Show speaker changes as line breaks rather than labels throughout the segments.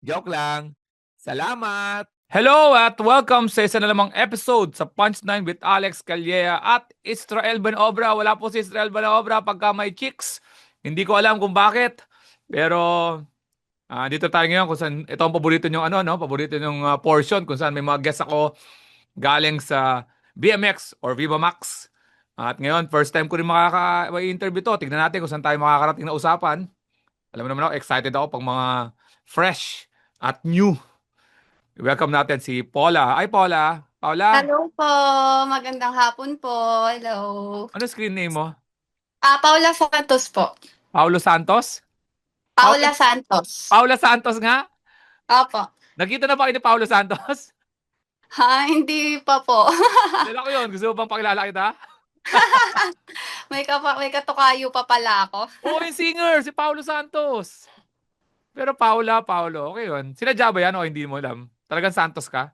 Joke lang. Salamat! Hello at welcome sa isa na lamang episode sa Punchline with Alex Calleja at Israel Benobra. Wala po si Israel Benobra pagka may chicks. Hindi ko alam kung bakit. Pero ah, dito tayo ngayon kung saan ito ang paborito nyong ano no, paborito nyong ah, portion kung saan may mga guests ako galing sa BMX or Viva Max. At ngayon, first time ko rin makaka-interview to. Tignan natin kung saan tayo makakarating na usapan. Alam mo naman ako, excited ako pag mga fresh at new. Welcome natin si Paula. Ay, Paula. Paula,
Hello po, magandang hapon po. Hello.
ano screen name mo?
Ah, Paula Santos po.
Paulo Santos?
Paula Santos.
Paula Santos nga?
Opo.
Nakita na ba kayo ni Paulo Santos?
Ha, hindi pa po.
Dala ko yun. Gusto mo bang pakilala kita?
may, kapa, may katukayo pa pala ako.
Oo, yung singer, si Paulo Santos. Pero Paula, Paulo, okay yun. Sinadya ba yan o hindi mo alam? Talagang Santos ka?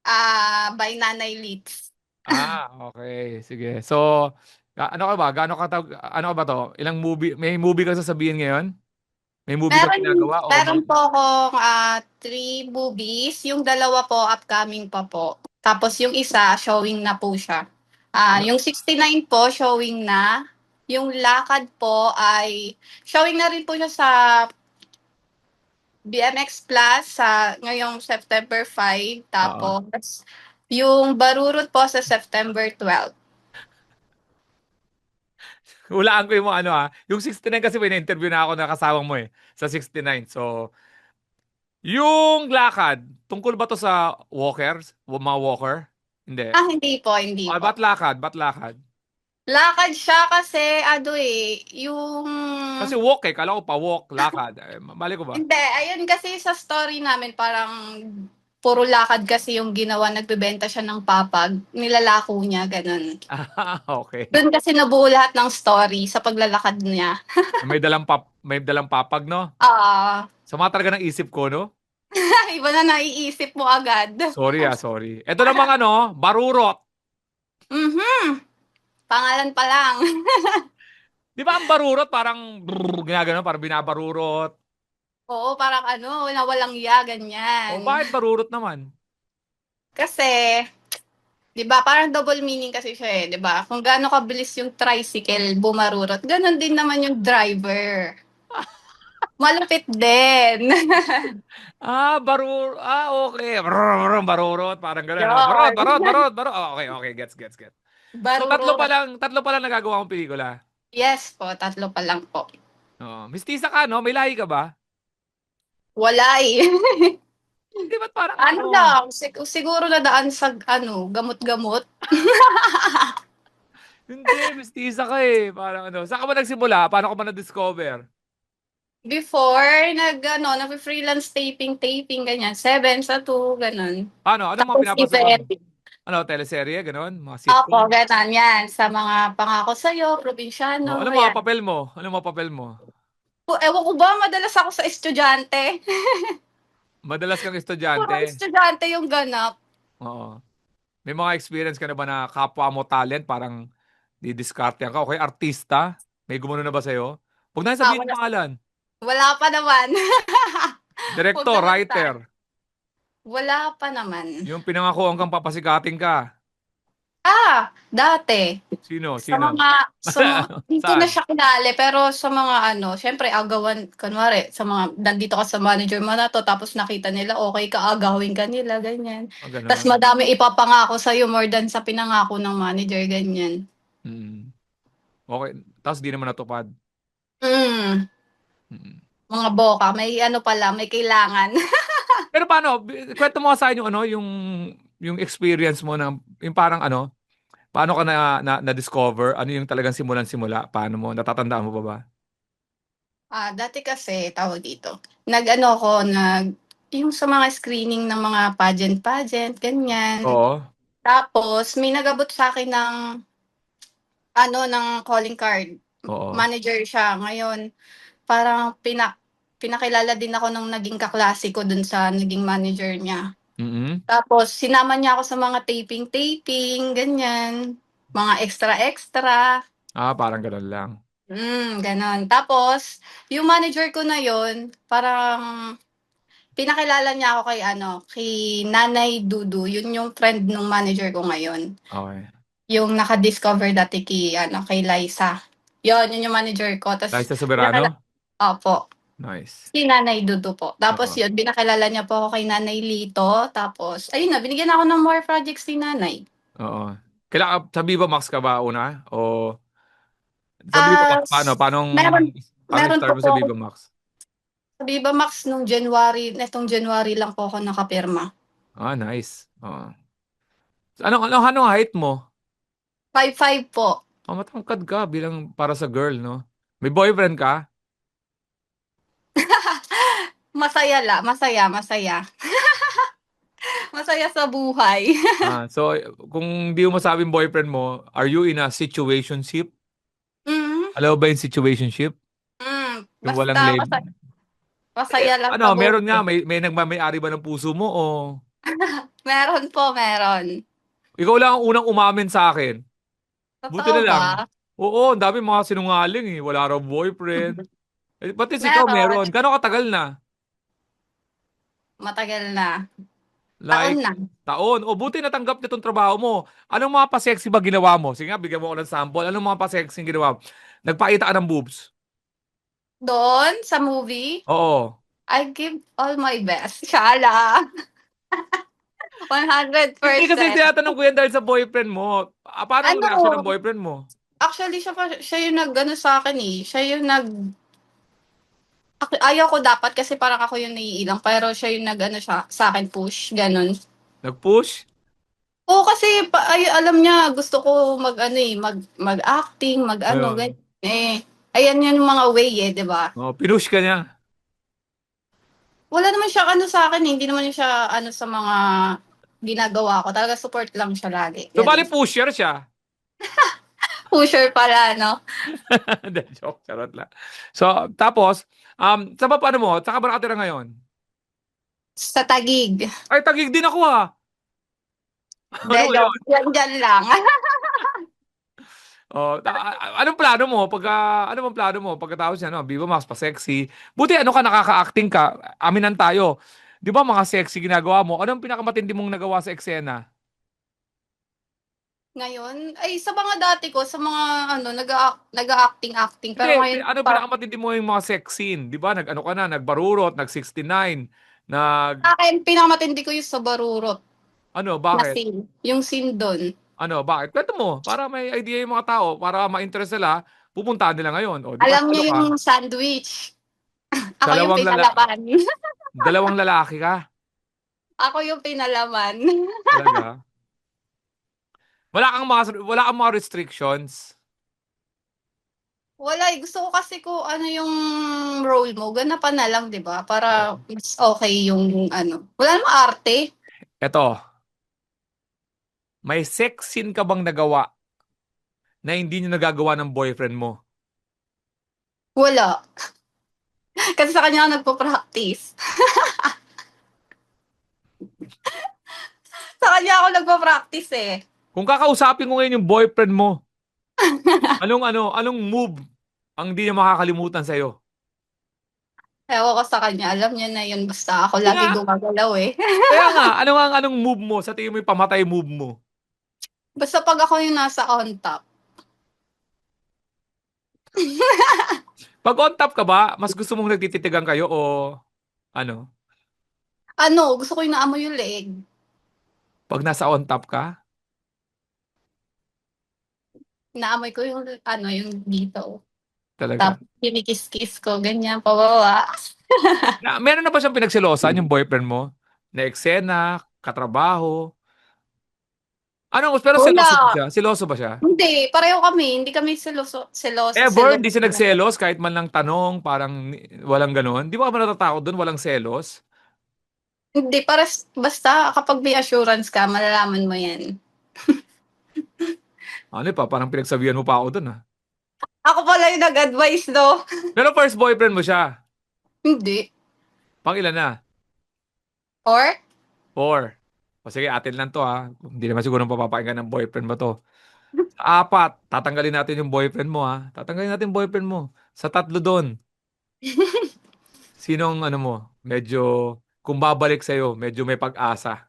Ah, by Nanay Litz.
Ah, okay. Sige. So, ga- ano ka ba? Gaano ka tawag, ano ka ba to? Ilang movie, may movie ka sasabihin ngayon? May movie ka
Meron,
ginagawa? O
meron po akong ah, three movies. Yung dalawa po, upcoming pa po. Tapos yung isa, showing na po siya. Ah, yung 69 po, showing na. Yung lakad po ay showing na rin po siya sa BMX Plus sa ngayong September 5. Tapos yung Barurot po sa September 12.
Hulaan ko yung mga ano ha. Yung 69 kasi may na-interview na ako na kasama mo eh. Sa 69. So, yung lakad, tungkol ba to sa walkers? Mga walker? Hindi.
Ah, hindi po, hindi
Ah,
po.
ba't lakad? Ba't lakad?
Lakad siya kasi ano eh, yung...
Kasi walk eh. Kala ko pa walk, lakad. Eh, mali ko ba?
Hindi, ayun kasi sa story namin parang puro lakad kasi yung ginawa, nagbebenta siya ng papag, nilalako niya, ganun.
Ah, okay.
Doon kasi nabuo lahat ng story sa paglalakad niya.
May dalang pap may dalang papag, no?
Ah,
Sama talaga ng isip ko, no?
iba na naiisip mo agad.
Sorry ah, sorry. Ito namang ano, barurot.
Mhm. Pangalan pa lang.
Di ba ang barurot parang brrr, ginagano, parang binabarurot.
Oo, parang ano, na walang ya, ganyan.
O bakit barurot naman?
Kasi, di ba, parang double meaning kasi siya eh, di ba? Kung gaano kabilis yung tricycle bumarurot, ganon din naman yung driver. Malupit din.
Ah, barur ah, okay. Brrr, brrr, barurot, parang gano'n.
Yun.
Barurot, barurot, barurot, barurot. Oh, okay, okay, gets, gets, gets. So,
Barurot.
tatlo pa lang, tatlo pa lang nagagawa kong pelikula.
Yes po, tatlo pa lang po.
Oh, mistisa ka, no? May lahi ka ba?
Wala eh.
Hindi ba't parang
ano lang, sig- siguro na daan sa ano, gamot-gamot.
Hindi, mistisa ka eh. Parang ano. Saan ka ba nagsimula? Paano ka ba na-discover?
Before, nag, ano, nag-freelance taping, taping, ganyan. Seven sa two, ganun.
Paano? Ano mga
Tapos
pinapasok?
event.
Ano, teleserye, gano'n? Mga
Opo,
sitcom?
ganun, yan. Sa mga pangako sa'yo, probinsyano.
Oh, ano
yan.
mga papel mo? Ano mga papel mo?
Po, Ewan ko ba, madalas ako sa estudyante.
Madalas kang
Puro
estudyante.
estudyante yung ganap.
Oo. May mga experience ka na ba na kapwa mo talent, parang didiskarte ka? Okay, artista? May gumano na ba sa'yo? Huwag na sabihin
Ah, wala.
pangalan.
Wala pa naman.
Director,
Huwag na
writer.
Wala pa naman.
Yung pinangako hanggang papasikating ka.
Ah, dati.
Sino?
Sa
Sino?
mga, sa mga, hindi ko
Saan?
na siya kilala, pero sa mga ano, syempre agawan, kunwari, sa mga, nandito ka sa manager mo na to, tapos nakita nila, okay ka, agawin ka nila, ganyan.
Oh, ganun.
Tapos madami ipapangako sa'yo more than sa pinangako ng manager, ganyan.
Mm. Okay. Tapos di naman natupad.
Mm,
Mm.
mga boka, may ano pala, may kailangan.
Pero paano? Kwento mo sa akin yung ano, yung yung experience mo ng yung parang ano, paano ka na, na, na-discover? Ano yung talagang simulan-simula? Paano mo? Natatandaan mo ba ba?
Ah, dati kasi, tawag dito, nag-ano ako, nag, yung sa mga screening ng mga pageant-pageant, ganyan.
Oo.
Tapos may nag-abot sa'kin ng ano, ng calling card.
Oo.
Manager siya. Ngayon, parang pina pinakilala din ako nung naging kaklase ko dun sa naging manager niya.
Mm.
Tapos sinama niya ako sa mga taping-taping, ganyan. Mga extra-extra.
Ah, parang gano'n lang.
Hmm, gano'n. Tapos yung manager ko na yun, parang pinakilala niya ako kay ano, kay Nanay Dudu. Yun yung friend nung manager ko ngayon.
Okey.
Yung naka-discover dati kay ano, kay Liza. Yun, yun yung manager ko. Tas
Liza Soberano?
opo.
Nice.
Si Nanay Dudu po. Tapos
Oo.
yun, pinakilala niya po ako kay Nanay Lito. Tapos, ayun na, binigyan ako ng more projects ni Nanay.
Oo. Kaila sa Viva Max ka ba una o sa Viva
Ah,
Max paano? Paanong
meron
paano
meron
start
po
mo sa Viva Max?
Sa Viva Max nung January, netong January lang po ako nakapirma.
Ah, nice. Oo. Anong ano anong height mo?
5'5" po.
Oh, matangkad ka bilang para sa girl, 'no? May boyfriend ka?
Masaya la masaya, masaya. Masaya sa buhay.
Ah, so kung di mo masabing boyfriend mo, are you in a situationship?
Mm.
Alam mo ba yung situationship?
Hmm,
Yung walang
basta
lab
masa
eh,
masaya lang
ano meron nga may may nagmamay-ari ba ng puso mo o
Meron po, meron.
ikaw lang ang unang umamin sa akin? Buti
Totoo
na lang.
ba?
Oo, ang dami mga sinungaling eh. Wala raw boyfriend. Eh, pati si ikaw
Meron.
Gaano katagal na?
Matagal na. Taon
Like,
na.
taon. O buti natanggap nitong trabaho mo. Anong mga pa-sexy ba ginawa mo? Sige nga, bigyan mo ako ng sample. Anong mga pa-sexy ginawa mo? Nagpakita ka ng boobs?
Doon sa movie,
Oo.
I give all my best. Shala. 100%.
Hindi kasi tinatanong ko yan dahil sa boyfriend mo. Ah, Paano
Ano?
reaction ng boyfriend mo?
Actually, siya, pa, siya yung nag-ano sa akin eh. Siya yung nag... Ak- Ayaw ko dapat kasi parang ako yung naiilang. Pero siya yung nag-ano siya, sa akin push. Ganon.
Nag-push?
Oo, kasi pa, ay, alam niya, gusto ko mag, ano eh, mag, mag-acting, mag-ano,
Ayun.
ganyan. Eh, ayan yun yung mga way eh, di ba?
Oh, pinush ka niya.
Wala naman siya ano sa akin, eh. hindi naman siya ano sa mga ginagawa ko. Talaga support lang siya lagi.
So,
Ganun.
bali pusher siya.
Pusher pala, no?
Hindi, joke. Charot lang. So, tapos, um, sa ba paano mo? Saka ba nakatira ngayon?
Sa tagig.
Ay, tagig din ako ha. Ano
joke. Yan, yan lang.
Oh, ta- anong plano mo pagka ano bang plano mo pagkatapos niyan, no? Viva Max pa sexy. Buti ano ka nakaka-acting ka. Aminan tayo. 'Di ba mga sexy ginagawa mo? Anong pinakamatindi mong nagawa sa eksena?
Ngayon, ay sa mga dati ko, sa mga ano, nag-acting-acting. Pero
Hindi,
ngayon,
ano
pa,
pinakamatindi mo yung mga sex scene? 'Di ba? Nag-ano ka na, nagbarurot, nag-69, nag
sa akin, pinakamatindi ko yung sa Barurot
ano,
na
bakit?
scene. Yung scene doon.
Ano, bakit? Kwento mo para may idea yung mga tao, para ma-interest sila, pupuntahan nila ngayon. O, di ba?
Alam niyo
Ano ka?
yung sandwich. Ako yung
Dalawang lala-
pinalaman.
Dalawang lalaki ka.
Ako yung pinalaman.
Talaga? Wala kang mga wala kang mga restrictions.
Wala, eh. gusto ko kasi ko ano yung role mo, ganapan na lang, 'di ba? Para mas okay yung ano. Wala namang arte.
Eto. May sex scene ka bang nagawa na hindi niyo nagagawa ng boyfriend mo?
Wala. kasi sa kanya ako nagpo-practice. sa kanya ako nagpo-practice eh.
Kung kakausapin ko ngayon yung boyfriend mo, anong ano, anong move ang hindi niya makakalimutan sa iyo?
Ewan ko sa kanya, alam niya na yun. Basta ako lagi gumagalaw eh.
Kaya nga, ano nga ang anong move mo sa tingin mo yung pamatay move mo?
Basta pag ako yung nasa on top.
Pag on top ka ba, mas gusto mong nagtititigan kayo o ano?
Ano, gusto ko yung naamoy yung leeg.
Pag nasa on top ka?
Naamoy ko yung, ano, yung dito.
Talaga.
Tapos, kinikis-kiss ko, ganyan, pababa.
Na, meron na ba siyang pinagselosan yung boyfriend mo? Na eksena, katrabaho? Ano, pero
Wala.
seloso ba siya? Seloso ba siya?
Hindi, pareho kami. Hindi kami seloso. seloso
Ever, hindi siya nagselos kahit man lang tanong, parang walang ganon. Di ba ka ba natatakot doon, walang selos?
Hindi, pares basta kapag may assurance ka, malalaman mo yan.
Ano pa, parang pinagsabihan mo pa ako dun ah.
Ako pala yung nag-advise, no?
Pero first boyfriend mo siya.
Hindi.
Pang ilan na?
Or?
Four. O sige, atin lang to ha. Hindi naman siguro papapakinggan ng boyfriend mo to. Sa apat, tatanggalin natin yung boyfriend mo ha. Tatanggalin natin yung boyfriend mo. Sa tatlo doon. Sinong ano mo, medyo, kung babalik sa'yo, medyo may pag-asa.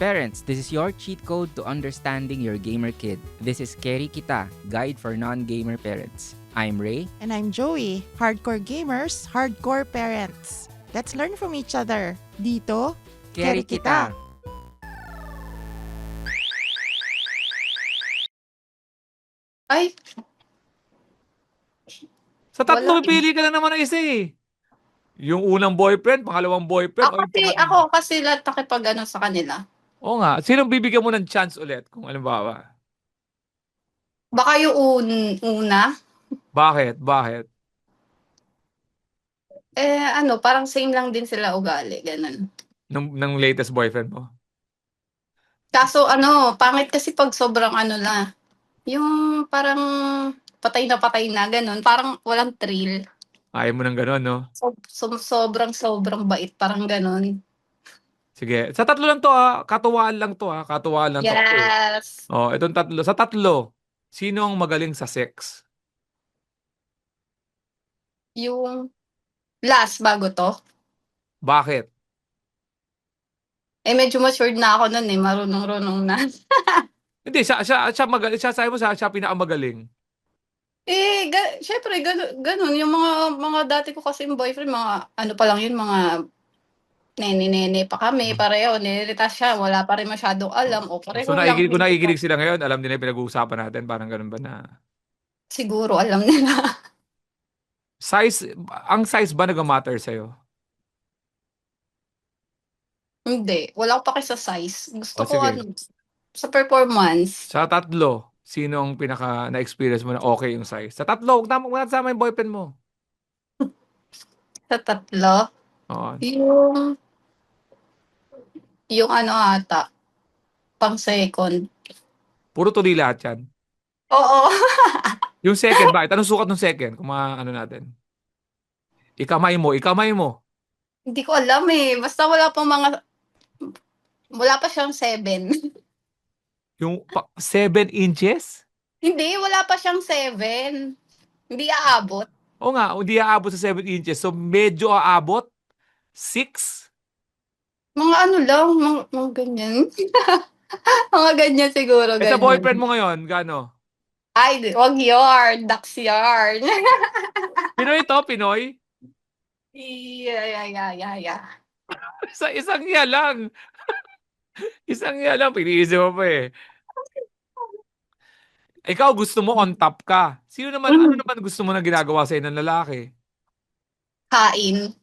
Parents, this is your cheat code to understanding your gamer kid. This is Keri Kita, guide for non-gamer parents. I'm Ray.
And I'm Joey, hardcore gamers, hardcore parents. Let's learn from each other. Dito, Keri Kita.
Kita.
Ay,
Sa tatlo,
Wala.
pili ka na naman ng isa eh. Yung unang boyfriend, pangalawang boyfriend.
ako
o yung
kasi,
pangatlo.
ako kasi lahat nakipag ano sa kanila.
Oo nga. Sinong bibigyan mo ng chance ulit? Kung alimbawa.
Baka yung un- una,
Bakit? Bakit?
eh ano, parang same lang din sila ugali, ganun.
Ng, ng latest boyfriend mo?
Kaso ano, pangit kasi pag sobrang ano na, yung parang patay na patay na, ganun. Parang walang thrill.
Ayaw mo ng gano'n, no?
So, so- sobrang sobrang bait, parang ganun.
Sige. Sa tatlo lang to ha. Katuwaan lang to ha. Katuwaan lang to.
Yes.
Oh, itong tatlo. Sa tatlo, sino ang magaling sa sex?
Yung last bago to,
Bakit?
eh medyo matured na ako nun eh, marunong-runong na.
Hindi, siya, siya, siya, magaling, siya sabi mo sa siya pinakamagaling.
Eh, ga- syempre, ganun, ganun. Yung mga, mga dati ko kasi yung boyfriend, mga, ano pa lang yun, mga nene-nene pa kami, pareho, nilirita siya, wala pa rin masyadong alam, o pareho
So,
lang.
nakikinig, kung nakikinig sila ngayon, alam nila yung pinag-uusapan natin. Parang ganun ba na?
Siguro, alam nila.
Size, ang size ba nag-matter sa'yo?
Hindi, wala ko pa sa size. Gusto
O,
ko,
sige.
ano, sa performance,
Sa tatlo, sino ang pinaka na-experience mo na okay yung size? Sa tatlo, huwag na huwag na sama yung boyfriend mo.
sa tatlo,
Oo.
yung, yung ano ata, pang second.
Puro tuloy lahat yan.
Oo.
Yung second, bakit? Anong sukat ng second? Kung ma- ano natin? Ikamay mo, ikamay mo.
Hindi ko alam eh. Basta wala pang mga, wala pa siyang seven.
Yung pa- seven inches?
Hindi, wala pa siyang seven. Hindi aabot.
O nga, hindi aabot sa 7 inches. So, medyo aabot. 6?
Mga ano lang, mga, mga ganyan. mga ganyan siguro.
Eh, sa
ganyan.
boyfriend mo ngayon, gano?
Ay, wag yarn. Ducks yarn.
Pinoy to, Pinoy?
yeah, yeah, yeah, yeah, yeah.
Sa isang iya lang. isang iya lang, piniisip mo pa eh. Ikaw gusto mo on top ka. Sino naman, ano naman gusto mo na ginagawa sa'yo ng lalaki?
Kain.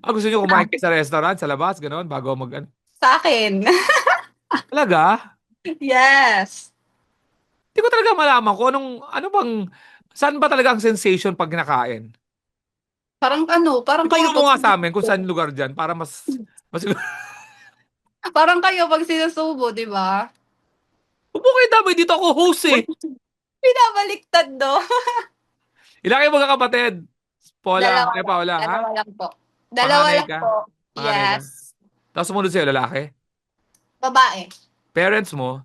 Ah, gusto niyo kumain kayo sa restaurant, sa labas, gano'n, bago mag, ano?
Sa akin.
Talaga?
yes.
Hindi ko talaga malaman kung anong, ano bang, saan ba talaga ang sensation pag kinakain?
Parang ano, parang kayo
mo nga sa amin kung saan lugar dyan para mas, mas
Parang kayo pag sinusubo, di ba?
Upo kayo damay dito ako host eh.
Pinabaliktad do.
Ilan kayo magkakapatid? Paula,
Dalawa
kay Paula, ha?
Dalawa lang po. Dalawa
Panganay
lang
ka?
po.
Panganay ka?
Yes.
Tapos sumunod sa'yo, lalaki?
Babae.
Parents mo?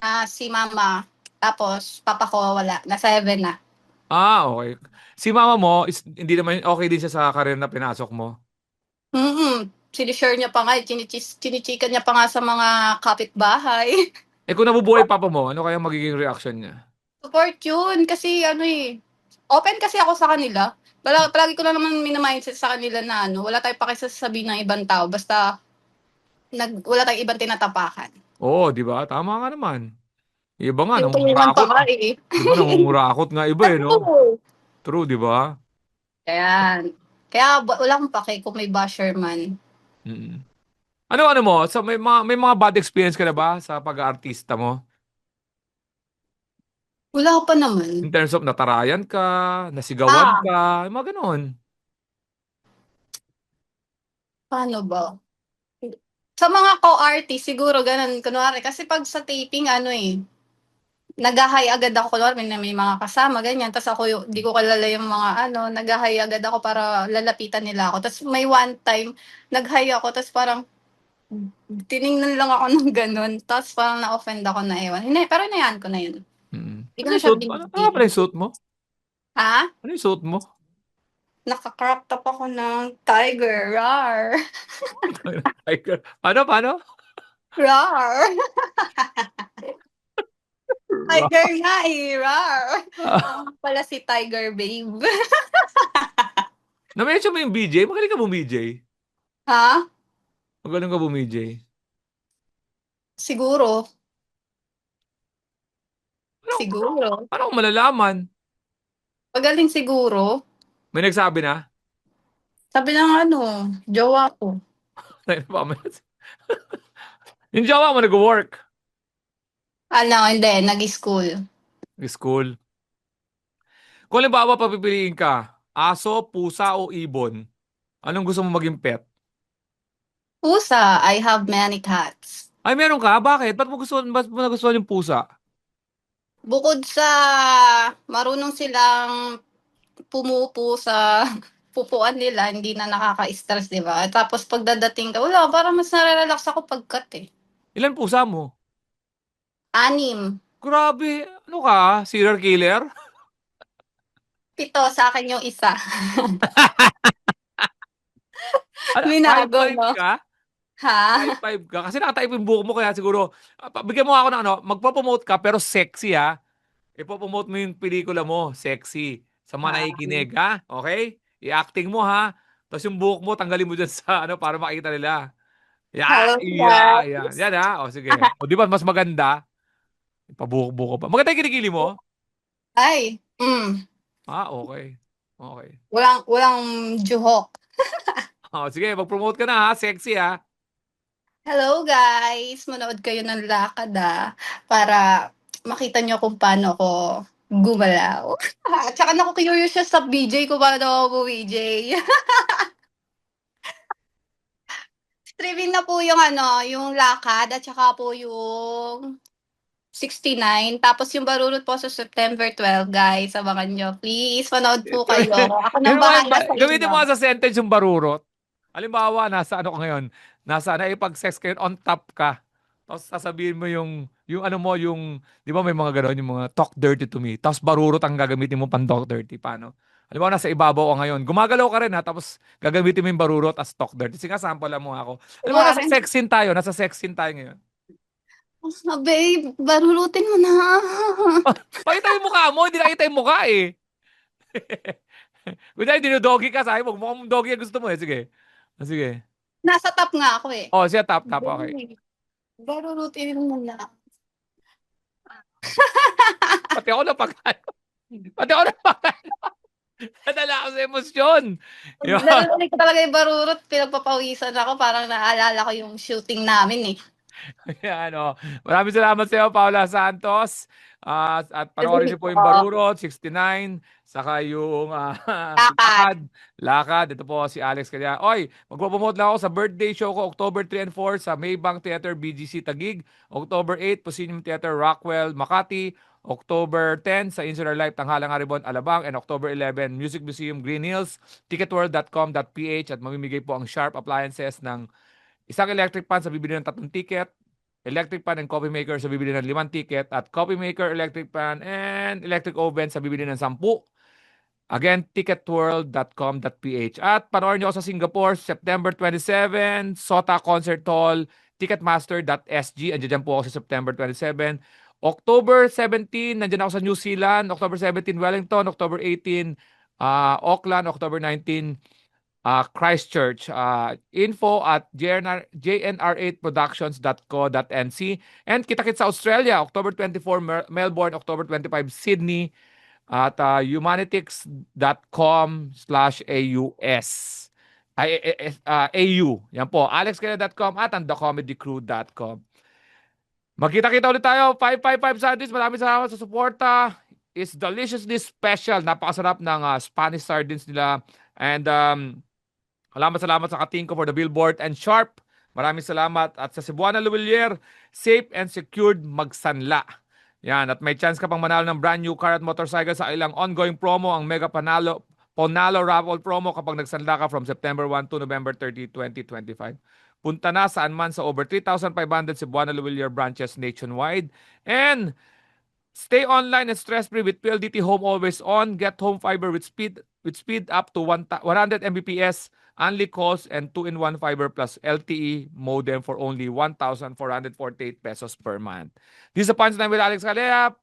Ah, si mama. Tapos, papa ko wala. Na seven na.
Ah, okay. Si mama mo, is, hindi naman okay din siya sa career na pinasok mo.
Mm-mm. Sinishare niya pa nga. Chinichis, chinichikan niya pa nga sa mga kapitbahay.
Eh kung nabubuhay papa mo, ano kaya magiging reaction niya?
Support yun. Kasi ano eh. Open kasi ako sa kanila. Pala, palagi ko lang naman minamindset sa kanila na ano, wala tayong pakisasabi ng ibang tao. Basta, nag, wala tayong ibang tinatapakan.
Oo, di ba? Tama nga naman. Iba nga,
Tinutulungan pa
nangungurakot.
nga eh.
Di ba, nangungurakot nga iba eh, no?
Oo.
True, di ba?
Ayan. Kaya ba- wala akong pake kung may basher man.
Mm. Ano ano mo? Sa may mga may mga bad experience ka na ba sa pag-aartista mo?
Wala pa naman.
In terms of natarayan ka, nasigawan
Ah.
ka, yung mga ganun.
Paano ba? Sa mga co-artist, siguro ganun. Kunwari, kasi pag sa taping, ano eh, nag-hi agad ako. Kunwari, may, may mga kasama, ganyan. Tapos ako, di ko kalala yung mga ano, nag-hi agad ako para lalapitan nila ako. Tapos may one time, nag-hi ako, tapos parang, tiningnan lang ako ng ganun. Tapos parang na-offend ako na ewan. Hindi, pero inayan ko na yun. Hindi ko na siya
mo? Ano
binibigyan.
ano pala yung suit mo?
Ha?
Ano yung suit mo?
Naka-crop top ako ng tiger. Rar.
Tiger. Paano, paano?
Rar. Tiger nga eh. Rar. Ako pala si Tiger Babe.
Na-mention mo yung BJ? Magaling ka bumijay.
ha?
Magaling ka bumijay.
Siguro. Siguro.
Paano ko malalaman?
Magaling siguro.
May nagsabi na?
Sabi ng ano, jowa ko.
yung jowa mo nag-work.
Ano, hindi, nag-school.
School. Kung halimbawa papipiliin ka, aso, pusa o ibon, anong gusto mo maging pet?
Pusa, I have many cats.
Ay, meron ka? Bakit? Ba't mo gusto, ba't mo nagustuhan yung pusa?
Bukod sa marunong silang pumupo sa pupuan nila, hindi na nakaka-stress, di ba? Tapos pagdadating ka, wala, parang mas nare-relax ako pagkat eh.
Ilan pusa mo?
Anim.
Grabe, ano ka? Serial killer?
Pito sa akin yung isa.
Ano,
Binago,
5'5"
no?
ka?
Ha?
5'5 ka? Kasi nakataip yung buhok mo kaya siguro, ah, bigyan mo ako ng ano, magpo-promote ka pero sexy ha. Ipo-promote mo yung pelikula mo, sexy. Sa mga nakikinig ha, okay? I-acting mo ha. Tapos yung buhok mo, tanggalin mo dyan sa ano para makita nila. Yeah,
Hello,
yeah,
guys.
yeah. Yan ha. O sige. O di ba mas maganda? Pabuhok-buhok pa. Maganda yung kinikili mo?
Ay, mm,
Ah, okay. Okay.
walang, walang juhok.
O sige, mag-promote ka na ha. Sexy ha.
Hello guys! Manood kayo ng lakad ah, para makita nyo kung paano ako gumalaw. At saka naku-curious siya sa BJ ko paano daw ako BJ. Streaming na po yung ano, yung lakad at saka po yung 69. Tapos yung barurot po sa September 12, guys. Abangan nyo. Please, manood po kayo. Ako nang bahala
ba-
sa
Gamitin
inyo.
mo nga sa sentence yung barurot. Halimbawa, nasa ano ka ngayon? Nasa naipag-sex kayo, on top ka. Tapos sasabihin mo yung, yung ano mo, yung, di ba may mga gano'n, yung mga talk dirty to me. Tapos barurot ang gagamitin mo pang talk dirty. Paano? Halimbawa, nasa ibabaw ka ngayon. Gumagalaw ka rin ha, tapos gagamitin mo yung barurot as talk dirty. Sige, sample lang mo ako. Halimbawa, nasa sex scene tayo. Nasa sex scene tayo ngayon.
Ah, babe, barurutin mo na.
Pakita yung mukha mo, hindi nakita yung mukha eh. Kunyari, dinodoggy ka, sabi mo, mukhang doggy ang gusto mo eh. Sige. Ah, Sige.
Nasa top nga ako eh.
Oh, siya tap tap, okay.
Barurutin mo na.
Pati ako na pag Pati ako na pag Nadala ako sa emosyon. Yun.
Narinig ko talaga yung barurot, pinagpapawisan ako, parang naalala ko yung shooting namin eh.
Yan, oh. Maraming salamat sa iyo, Paula Santos. Ah, at panoorin niyo po yung Barurot, 69, saka yung ah,
Lakad.
Lakad. Ito po si Alex kanya. Oy, magpo-promote lang ako sa birthday show ko October 3 and 4 sa Maybank Theater BGC Taguig. October 8, Proscenium Theater Rockwell, Makati. October 10 sa Insular Life Tanghalang Aribon, Alabang. And October 11, Music Museum Green Hills, ticketworld.com.ph at mamimigay po ang Sharp Appliances ng isang electric pan sa bibili ng tatlong ticket, electric pan and coffee maker sa bibili ng limang ticket, at coffee maker, electric pan, and electric oven sa bibili ng sampu. Again, ticketworld.com.ph. At panoorin nyo ako sa Singapore, September 27, Sota Concert Hall, ticketmaster.sg. Andiyan dyan po ako sa September 27. October 17, nandiyan ako sa New Zealand. October 17, Wellington. October 18, ah, Auckland. October 19, ah, Christchurch. Ah, info at JNR, jnr8productions.co.nc. And kita-kits sa Australia, October 24, Mer- Melbourne. October 25, Sydney at uh, humanitics.com slash AUS. Ay, eh, eh, ah, AU. Yan po. alexkaya.com at ang. Magkita-kita ulit tayo. 555 Sundays. Maraming salamat sa suporta. It's deliciously special. Napakasarap ng ah, Spanish sardines nila. And um, Salamat, salamat sa Katingko for the billboard and Sharp. Maraming salamat. At sa Cebuana Luwilier, safe and secured magsanla. Yan, at may chance ka pang manalo ng brand new car at motorcycle sa ilang ongoing promo, ang Mega Panalo, Ponalo Raffle promo kapag nagsanla ka from September 1 to November 30, 2025. Punta na saan man sa over 3,500 Cebuana Luwilier branches nationwide. And stay online and stress-free with PLDT Home Always On. Get home fiber with speed with speed up to 100 Mbps only calls and 2-in-1 fiber plus LTE modem for only 1,448 pesos per month. This is a punchline with Alex Calea.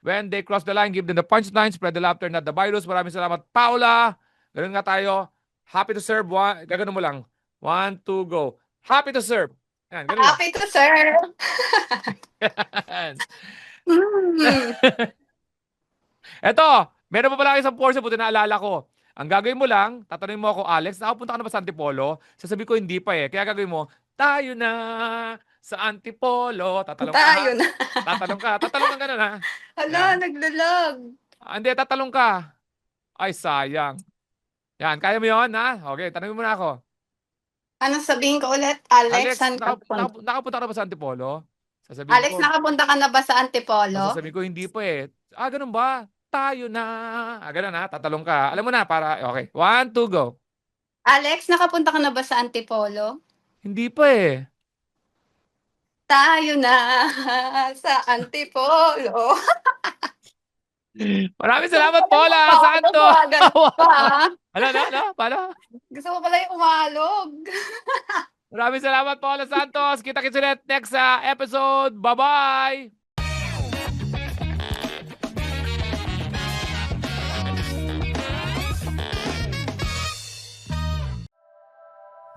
When they cross the line, give them the punchline, spread the laughter, not the virus. Maraming salamat, Paula. Ganun nga tayo. Happy to serve. One, gagano mo lang. One, two, go. Happy to serve. Yan, ganun lang.
Happy to serve. Mm.
Eto, meron pa pala isang portion buti naalala ko. Ang gagawin mo lang, tatanungin mo ako, Alex, nakapunta ka na ba sa Antipolo? Sasabi ko, hindi pa eh. Kaya gagawin mo, tayo na sa Antipolo. Tatalong ka.
Tayo na.
Tatalong ka. Tatalong ka ganun ha.
Hala,
Yan.
naglalag.
Ah, hindi, tatalong ka. Ay, sayang. Yan, kaya mo yun, ha? Okay, tanungin mo na ako.
Ano sabihin ko ulit? Alex, saan ka
naka-
punta?
naka- nakapunta ka na ba sa Antipolo? Sasabihin
Alex,
ko,
nakapunta ka na ba sa Antipolo?
sasabihin ko, hindi pa eh. Ah, ganun ba? Tayo na. Ah, ganun ha, tatalong ka. Alam mo na, para, okay. One, two, go.
Alex, nakapunta ka na ba sa Antipolo?
Hindi pa eh.
Tayo na sa Antipolo.
Maraming salamat, Paula? Santo.
Ano?
Ano, ano, ano? Paano?
Gusto ko pala yung umalog.
Maraming salamat, Paula Santos. Kita-kits ulit next sa episode. Bye-bye!